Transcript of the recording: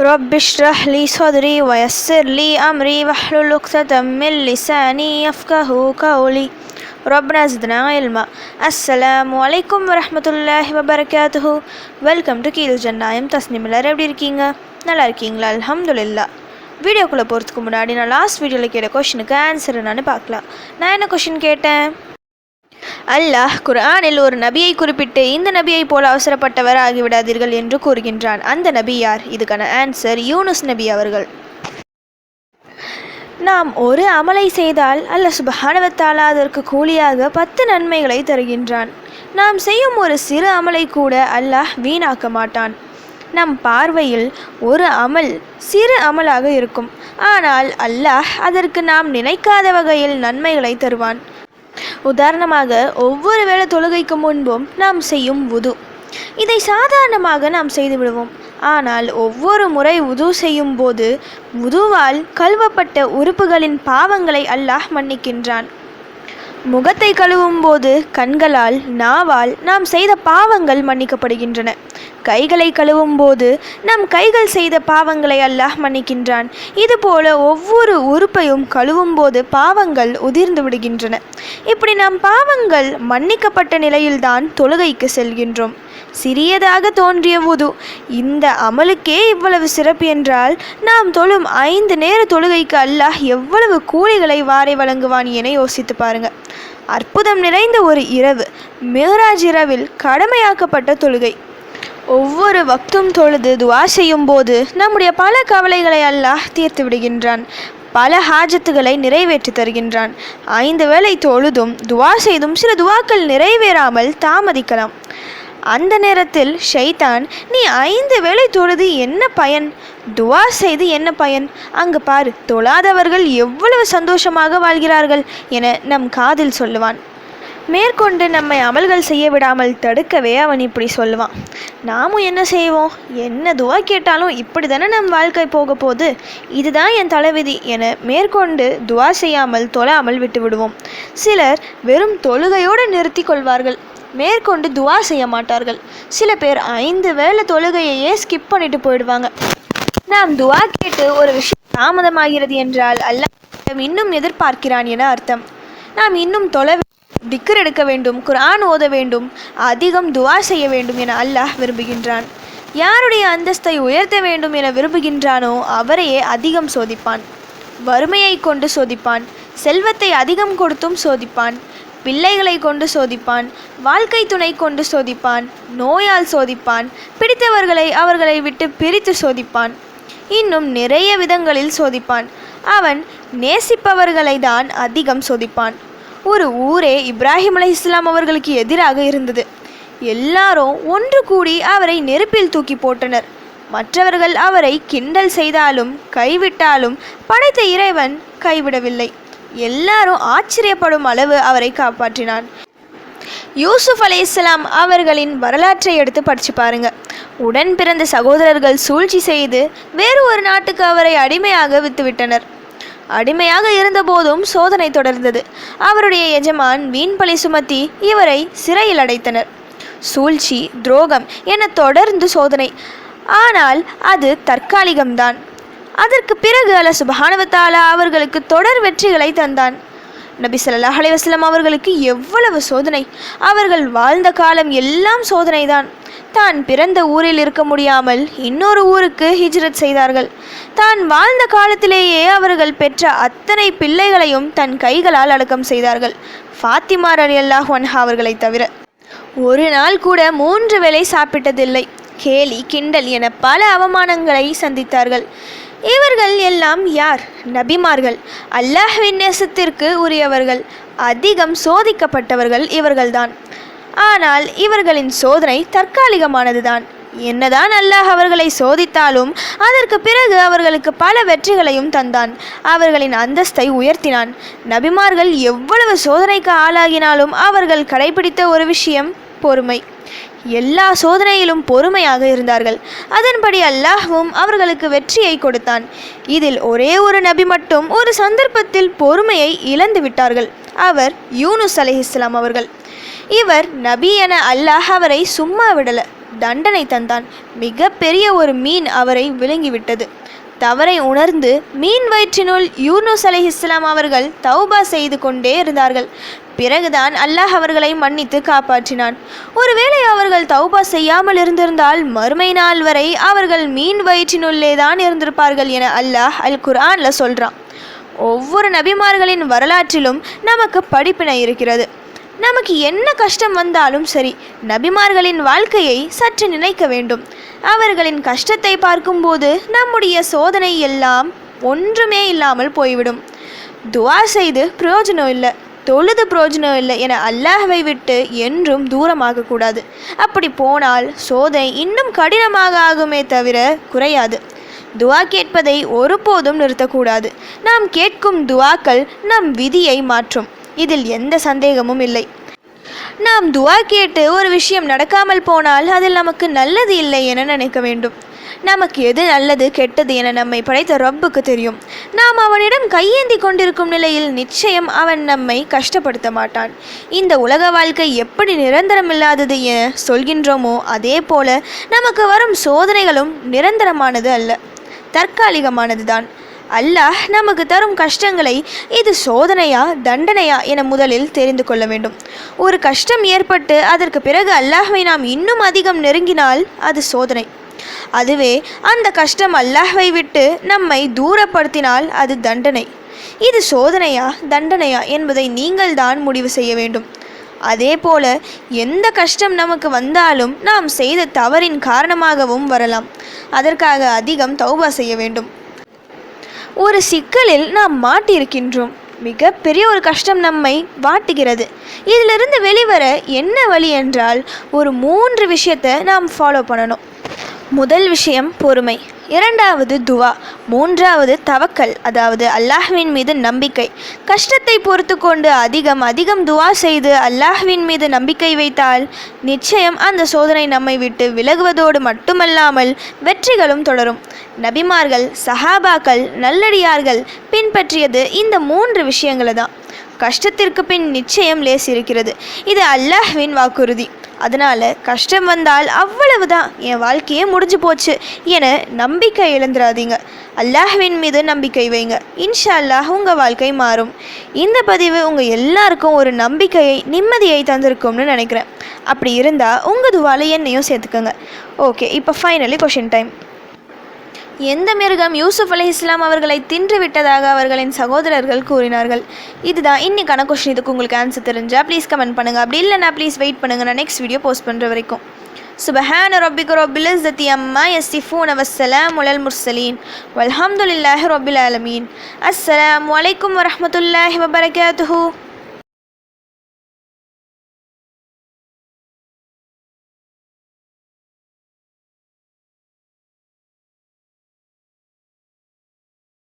رب اشرح لي صدري ويسر لي أمري واحلل عقدة من لساني يفقه قولي ربنا زدنا علما السلام عليكم ورحمة الله وبركاته welcome to கீழ் ஜன்னாயம் Tasnim எல்லாரும் எப்படி இருக்கீங்க நல்லா இருக்கீங்களா அல்ஹம்துலில்லா வீடியோக்குள்ளே போகிறதுக்கு முன்னாடி நான் லாஸ்ட் வீடியோவில் கேட்ட கொஷினுக்கு ஆன்சர் என்னன்னு பார்க்கலாம் நான் என்ன கொஷின் கேட்டேன் அல்லாஹ் குர்ஆனில் ஒரு நபியை குறிப்பிட்டு இந்த நபியை போல அவசரப்பட்டவர் ஆகிவிடாதீர்கள் என்று கூறுகின்றான். அந்த நபி யார்? இதுக்கான ஆன்சர் யூனுஸ் நபி அவர்கள். நாம் ஒரு அமலை செய்தால் அல்ல சுபஹானவத்தாலா அதற்கு கூலியாக பத்து நன்மைகளை தருகின்றான். நாம் செய்யும் ஒரு சிறு அமலை கூட அல்லாஹ் வீணாக்க மாட்டான். நம் பார்வையில் ஒரு அமல் சிறு அமலாக இருக்கும். ஆனால் அல்லாஹ் அதற்கு நாம் நினைக்காத வகையில் நன்மைகளை தருவான். உதாரணமாக ஒவ்வொரு வேளை தொழுகைக்கு முன்பும் நாம் செய்யும் உது இதை சாதாரணமாக நாம் செய்து விடுவோம் ஆனால் ஒவ்வொரு முறை உது செய்யும் போது உதுவால் கழுவப்பட்ட உறுப்புகளின் பாவங்களை அல்லாஹ் மன்னிக்கின்றான். முகத்தை கழுவும் போது கண்களால் நாவால் நாம் செய்த பாவங்கள் மன்னிக்கப்படுகின்றன. கைகளை கழுவும் போது நம் கைகள் செய்த பாவங்களை அல்லாஹ் மன்னிக்கின்றான். இதுபோல ஒவ்வொரு உறுப்பையும் கழுவும் போது பாவங்கள் உதிர்ந்து விடுகின்றன. இப்படி நம் பாவங்கள் மன்னிக்கப்பட்ட நிலையில்தான் தொழுகைக்கு செல்கின்றோம். சிறியதாக தோன்றிய உது இந்த அமலுக்கே இவ்வளவு சிறப்பு என்றால் நாம் தொழும் ஐந்து நேர தொழுகைக்கு அல்லாஹ் எவ்வளவு கூலிகளை வாரி வழங்குவான் என யோசித்து பாருங்கள் அற்புதம் நிறைந்த ஒரு இரவு மேராஜ் இரவில் கடமையாக்கப்பட்ட தொழுகை. ஒவ்வொரு வக்தும் தொழுது துவா செய்யும் போது நம்முடைய பல கவலைகளை அல்லாஹ் தீர்த்து விடுகின்றான். பல ஹாஜத்துகளை நிறைவேற்றி தருகின்றான். ஐந்து வேளை தொழுதும் துவா செய்தும் சில துவாக்கள் நிறைவேறாமல் தாமதிக்கலாம். அந்த நேரத்தில் ஷைதான் நீ ஐந்து வேளை தொழுது என்ன பயன்? துவா செய்து என்ன பயன்? அங்கு பாரு தொழாதவர்கள் எவ்வளவு சந்தோஷமாக வாழ்கிறார்கள் என நம் காதில் சொல்லுவான். மேற்கொண்டு நம்மை அமல்கள் செய்ய விடாமல் தடுக்கவே அவன் இப்படி சொல்லுவான். நாமும் என்ன செய்வோம்? என்ன துவா கேட்டாலும் இப்படி தானே நம் வாழ்க்கை போக போகுது. இதுதான் என் தலைவிதி என மேற்கொண்டு துவா செய்யாமல் தொழாமல் விட்டு விடுவோம். சிலர் வெறும் தொழுகையோடு நிறுத்தி கொள்வார்கள். மேற்கொண்டு துவா செய்ய மாட்டார்கள். சில பேர் ஐந்து வேளை தொழுகையையே ஸ்கிப் பண்ணிட்டு போயிடுவாங்க. நாம் துவா கேட்டு ஒரு விஷயம் தாமதமாகிறது என்றால் அல்ல இன்னும் எதிர்பார்க்கிறான் என அர்த்தம். நாம் இன்னும் தொலை திக்கர் எடுக்க வேண்டும் குரான் ஓத வேண்டும் அதிகம் துவா செய்ய வேண்டும் என அல்லாஹ் விரும்புகின்றான். யாருடைய அந்தஸ்தை உயர்த்த வேண்டும் என விரும்புகின்றானோ அவரையே அதிகம் சோதிப்பான். வறுமையை கொண்டு சோதிப்பான் செல்வத்தை அதிகம் கொடுத்தும் சோதிப்பான் பிள்ளைகளை கொண்டு சோதிப்பான் வாழ்க்கை துணை கொண்டு சோதிப்பான் நோயால் சோதிப்பான் பிடித்தவர்களை அவர்களை விட்டு பிரித்து சோதிப்பான். இன்னும் நிறைய விதங்களில் சோதிப்பான். அவன் நேசிப்பவர்களை தான் அதிகம் சோதிப்பான். ஒரு ஊரே இப்ராஹிம் அலை இஸ்லாம் அவர்களுக்கு எதிராக இருந்தது. எல்லாரும் ஒன்று கூடி அவரை நெருப்பில் தூக்கி போட்டனர். மற்றவர்கள் அவரை கிண்டல் செய்தாலும் கைவிட்டாலும் படைத்த இறைவன் கைவிடவில்லை. எல்லாரும் ஆச்சரியப்படும் அளவு அவரை காப்பாற்றினான். யூசுப் அலை இஸ்லாம் அவர்களின் வரலாற்றை எடுத்து படித்து பாருங்க. உடன் பிறந்த சகோதரர்கள் சூழ்ச்சி செய்து வேறு ஒரு நாட்டுக்கு அவரை அடிமையாக வித்துவிட்டனர். அடிமையாக இருந்தபோதும் சோதனை தொடர்ந்தது. அவருடைய எஜமான் வீண்பழி சுமத்தி இவரை சிறையில் அடைத்தனர். சூழ்ச்சி துரோகம் என தொடர்ந்து சோதனை. ஆனால் அது தற்காலிகம்தான். அதற்கு பிறகு அல சுபஹானவத்தாலா அவர்களுக்கு தொடர் வெற்றிகளை தந்தான். நபி சல்லாஹ் அலைவாஸ்லாம் அவர்களுக்கு எவ்வளவு சோதனை. அவர்கள் வாழ்ந்த காலம் எல்லாம் சோதனைதான். தான் பிறந்த ஊரில் இருக்க முடியாமல் இன்னொரு ஊருக்கு ஹிஜ்ரத் செய்தார்கள். தான் வாழ்ந்த காலத்திலேயே அவர்கள் பெற்ற அத்தனை பிள்ளைகளையும் தன் கைகளால் அடக்கம் செய்தார்கள். ஃபாத்திமா அல்லாஹ் ஒன்ஹா அவர்களை தவிர. ஒரு நாள் கூட மூன்று வேளை சாப்பிட்டதில்லை. கேலி கிண்டல் என பல அவமானங்களை சந்தித்தார்கள். இவர்கள் எல்லாம் யார்? நபிமார்கள். அல்லாஹ்வின் நேசத்திற்கு உரியவர்கள். அதிகம் சோதிக்கப்பட்டவர்கள் இவர்கள்தான். ஆனால் இவர்களின் சோதனை தற்காலிகமானதுதான். என்னதான் அல்லாஹ் அவர்களை சோதித்தாலும் அதற்கு பிறகு அவர்களுக்கு பல வெற்றிகளையும் தந்தான். அவர்களின் அந்தஸ்தை உயர்த்தினான். நபிமார்கள் எவ்வளவு சோதனைக்கு ஆளாகினாலும் அவர்கள் கடைபிடித்த ஒரு விஷயம் பொறுமை. எல்லா சோதனையிலும் பொறுமையாக இருந்தார்கள். அதன்படி அல்லாஹ்வும் அவர்களுக்கு வெற்றியை கொடுத்தான். இதில் ஒரே ஒரு நபி மட்டும் ஒரு சந்தர்ப்பத்தில் பொறுமையை இழந்து விட்டார்கள் அவர் யூனுஸ் அலிஹிஸ்லாம் அவர்கள். இவர் நபி என அல்லாஹ் அவரை சும்மா விடலை. தண்டனை தந்தான். மிக பெரிய ஒரு மீன் அவரை விழுங்கிவிட்டது. தவறை உணர்ந்து மீன் வயிற்றினுள் யூனுஸ் அலை இஸ்லாம் அவர்கள் தௌபா செய்து கொண்டே இருந்தார்கள். பிறகுதான் அல்லாஹ் அவர்களை மன்னித்து காப்பாற்றினான். ஒருவேளை அவர்கள் தௌபா செய்யாமல் இருந்திருந்தால் மறுமை நாள் வரை அவர்கள் மீன் வயிற்றினுள்ளே தான் இருந்திருப்பார்கள் என அல்லாஹ் அல் குர்ஆனில் சொல்றான். ஒவ்வொரு நபிமார்களின் வரலாற்றிலும் நமக்கு படிப்பினை இருக்கிறது. நமக்கு என்ன கஷ்டம் வந்தாலும் சரி நபிமார்களின் வாழ்க்கையை சற்று நினைக்க வேண்டும். அவர்களின் கஷ்டத்தை பார்க்கும்போது நம்முடைய சோதனை எல்லாம் ஒன்றுமே இல்லாமல் போய்விடும். துவா செய்து பிரயோஜனம் இல்லை தொழுது பிரயோஜனம் இல்லை என அல்லாஹவை விட்டு என்றும் தூரமாகக்கூடாது அப்படி போனால் சோதனை இன்னும் கடினமாக ஆகுமே தவிர குறையாது. துவா கேட்பதை ஒருபோதும் நிறுத்தக்கூடாது. நாம் கேட்கும் துவாக்கள் நம் விதியை மாற்றும். இதில் எந்த சந்தேகமும் இல்லை. நாம் துவா கேட்டு ஒரு விஷயம் நடக்காமல் போனால் அதில் நமக்கு நல்லது இல்லை என நினைக்க வேண்டும். நமக்கு எது நல்லது கெட்டது என நம்மை படைத்த ரப்புக்கு தெரியும். நாம் அவனிடம் கையேந்தி கொண்டிருக்கும் நிலையில் நிச்சயம் அவன் நம்மை கஷ்டப்படுத்த மாட்டான். இந்த உலக வாழ்க்கை எப்படி நிரந்தரமில்லாதது என சொல்கின்றோமோ அதே போல நமக்கு வரும் சோதனைகளும் நிரந்தரமானது அல்ல. தற்காலிகமானது தான் அல்லாஹ் நமக்கு தரும் கஷ்டங்களை இது சோதனையா தண்டனையா என முதலில் தெரிந்து கொள்ள வேண்டும். ஒரு கஷ்டம் ஏற்பட்டு அதற்கு பிறகு அல்லாஹ்வை நாம் இன்னும் அதிகம் நெருங்கினால் அது சோதனை. அதுவே அந்த கஷ்டம் அல்லாஹ்வை விட்டு நம்மை தூரப்படுத்தினால் அது தண்டனை. இது சோதனையா தண்டனையா என்பதை நீங்கள்தான் முடிவு செய்ய வேண்டும். அதே போல எந்த கஷ்டம் நமக்கு வந்தாலும் நாம் செய்த தவறின் காரணமாகவும் வரலாம். அதற்காக அதிகம் தௌபா செய்ய வேண்டும். ஒரு சிக்கலில் நாம் மாட்டியிருக்கின்றோம். மிகப்பெரிய ஒரு கஷ்டம் நம்மை வாட்டுகிறது. இதிலிருந்து வெளிவர என்ன வழி என்றால் ஒரு மூன்று விஷயத்தை நாம் ஃபாலோ பண்ணணும். முதல் விஷயம் பொறுமை. இரண்டாவது துவா. மூன்றாவது தவக்கல் அதாவது அல்லாஹ்வின் மீது நம்பிக்கை. கஷ்டத்தை பொறுத்து கொண்டு அதிகம் அதிகம் துவா செய்து அல்லாஹ்வின் மீது நம்பிக்கை வைத்தால் நிச்சயம் அந்த சோதனை நம்மை விட்டு விலகுவதோடு மட்டுமல்லாமல் வெற்றிகளும் தொடரும். நபிமார்கள் சஹாபாக்கள் நல்லடியார்கள் பின்பற்றியது இந்த மூன்று விஷயங்களை தான். கஷ்டத்திற்கு பின் நிச்சயம் லேஸ் இருக்கிறது இது அல்லாஹ்வின் வாக்குறுதி. அதனால் கஷ்டம் வந்தால் அவ்வளவுதான் என் வாழ்க்கையே முடிஞ்சு போச்சு என நம்பிக்கை இழந்துடாதீங்க அல்லாஹ்வின் மீது நம்பிக்கை வைங்க. இன்ஷா அல்லாஹ் உங்கள் வாழ்க்கை மாறும். இந்த பதிவு உங்கள் எல்லாருக்கும் ஒரு நம்பிக்கையை நிம்மதியை தந்திருக்கும்னு நினைக்கிறேன். அப்படி இருந்தால் உங்கள் துவாலை என்னையும் சேர்த்துக்கோங்க. ஓகே இப்போ ஃபைனலி கொஷின் டைம் எந்த மிருகம் யூசுப் அலி இஸ்லாம் அவர்களை தின்று விட்டதாக அவர்களின் சகோதரர்கள் கூறினார்கள். இதுதான் இன்னைக்கான கொஷின் இதுக்கு உங்களுக்கு ஆன்சர் தெரிஞ்சால் ப்ளீஸ் கமெண்ட் பண்ணுங்கள் அப்படி இல்லைன்னா ப்ளீஸ் வெயிட் பண்ணுங்கள் நான் நெக்ஸ்ட் வீடியோ போஸ்ட் பண்ணுற வரைக்கும். சுபஹான ரொபிக் ரொபில் இஸ்ஸத்தி அம்மா எஸ் சி எஸ்ஸிஃபூன் அவசலாம் உலல் முர்சலீன் வல்ஹம்துலில்லாஹி ரொபில் ஆலமீன். அஸ்ஸலாம் வலைக்கம் வரமத்துல்லாஹி வபரகாத்துஹூ.